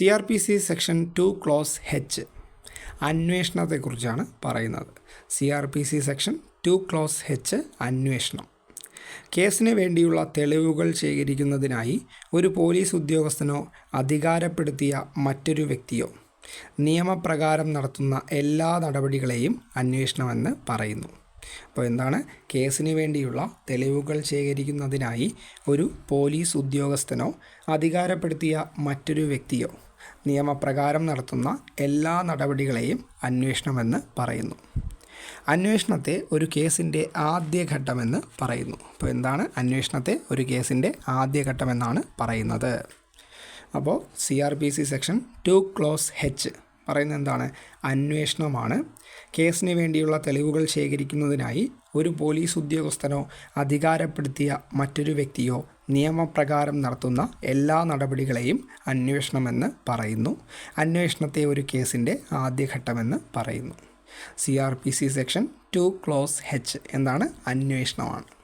C R P C section two clause H അന്വേഷണത്തെക്കുറിച്ചാണ് പറയുന്നത്. C R P C section two clause H അന്വേഷണം. കേസിന് വേണ്ടിയുള്ള തെളിവുകൾ ശേഖരിക്കുന്നതിനായി ഒരു പോലീസ് ഉദ്യോഗസ്ഥനോ അധികാരപ്പെടുത്തിയ മറ്റൊരു വ്യക്തിയോ നിയമപ്രകാരം നടത്തുന്ന എല്ലാ നടപടികളെയും അന്വേഷണമെന്ന് പറയുന്നു. അപ്പോൾ എന്താണ്? കേസിന് വേണ്ടിയുള്ള തെളിവുകൾ ശേഖരിക്കുന്നതിനായി ഒരു പോലീസ് ഉദ്യോഗസ്ഥനോ അധികാരപ്പെടുത്തിയ മറ്റൊരു വ്യക്തിയോ നിയമപ്രകാരം നടത്തുന്ന എല്ലാ നടപടികളെയും അന്വേഷണമെന്ന് പറയുന്നു. അന്വേഷണത്തെ ഒരു കേസിന്റെ ആദ്യഘട്ടമെന്ന് പറയുന്നു. അപ്പോൾ എന്താണ്? അന്വേഷണത്തെ ഒരു കേസിന്റെ ആദ്യഘട്ടമെന്നാണ് പറയുന്നത്. അപ്പോൾ C R P C section two clause H പറയുന്നത് എന്താണ്? അന്വേഷണമാണ്. കേസിന് വേണ്ടിയുള്ള തെളിവുകൾ ശേഖരിക്കുന്നതിനായി ഒരു പോലീസ് ഉദ്യോഗസ്ഥനോ അധികാരപ്പെടുത്തിയ മറ്റൊരു വ്യക്തിയോ നിയമപ്രകാരം നടത്തുന്ന എല്ലാ നടപടികളെയും അന്വേഷണമെന്ന് പറയുന്നു. അന്വേഷണത്തെ ഒരു കേസിന്റെ ആദ്യഘട്ടമെന്ന് പറയുന്നു. C R P C section two clause H എന്താണ്? അന്വേഷണമാണ്.